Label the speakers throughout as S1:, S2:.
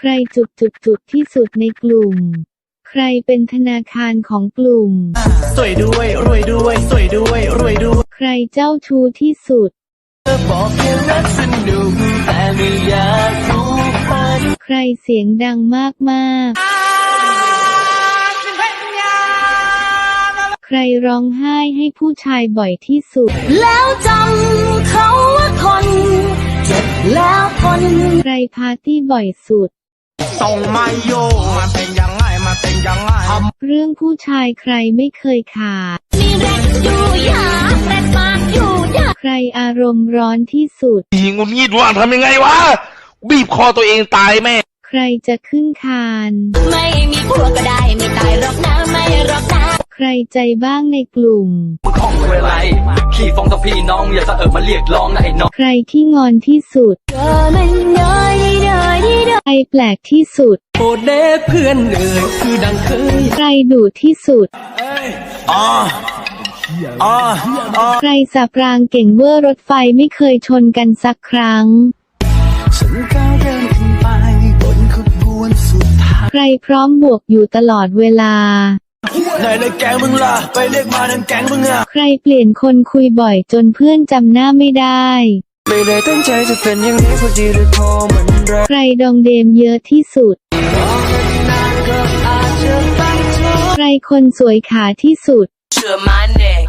S1: ใครจุดจุดจุดที่สุดในกลุ่ม ใครเป็นธนาคารของกลุ่ม
S2: สวยด้วยรวยด้วยสวยด้วยรวยด้วย
S1: ใครเจ้าชู้ที่สุด
S2: บอกแค่รักสนุกแต่ไม่อยากผูกพัน
S1: ใครเสียงดังมากๆใครร้องไห้ให้ผู้ชายบ่อยที่สุด
S3: แล้วจำเขาว่าคน เจ็บแล้วทน
S1: ใครปาร์ตี้บ่อยสุด
S2: ส่งมาโยมันเป็นยังไงมันเป็นยังไง
S1: เรื่องผู้ชายใครไม่เคยขาด
S3: มีแรงอยู่อยากแต่ปากอยู่อยาก
S1: ใครอารมณ์ร้อนที่สุด
S4: ยิงงุนงิดว่าทำยังไงวะ บีบคอตัวเองตายแม่
S1: ใครจะขึ้นคาน
S3: ไม่มีผัวก็ได้ไม่ตายหรอกนะไม่หรอกนะ
S1: ใครใจบ้างในกลุ่ม
S5: มึงของเวไรขี่ฟองกับพี่น้องอย่าสะเอิบมาเรียกร้องนะไอ้น้อง
S1: ใครที่งอนที่สุด
S3: เธอมันน้อยน้อยน้อย
S1: ใครแปลกที่สุด
S2: โอเด้เพื่อนเอ่ยคือดังเคย
S1: ใครดุที่สุด
S2: อ๋ออ๋อ
S1: ใครสับรางเก่งเวอร์รถไฟไม่เคยชนกันสักครั้ง
S2: ฉันก้าวเดินขึ้นไปบนขบวนสุดท้าย
S1: ใครพร้อมบวกอยู่ตลอดเวลา
S2: ไหนในแก๊งมึงล่ะ ไปเรียกมาในแก๊งมึงอะ
S1: ใครเปลี่ยนคนคุยบ่อยจนเพื่อนจำหน้าไม่ได้
S2: ไม่ได้ตั้งใจจะเป็นอย่างนี้พอดีเลยพอมันรัก
S1: ใครดองเดมเยอะที่สุดใครคนสวยขาที่สุด
S5: เชื่อ my neck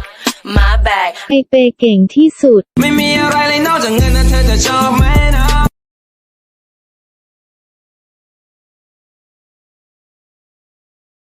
S5: my back
S1: ใครเปย์เก่งที่สุด
S2: ไม่มีอะไรเลยนอกจากเงินนะเธอจะชอบไหม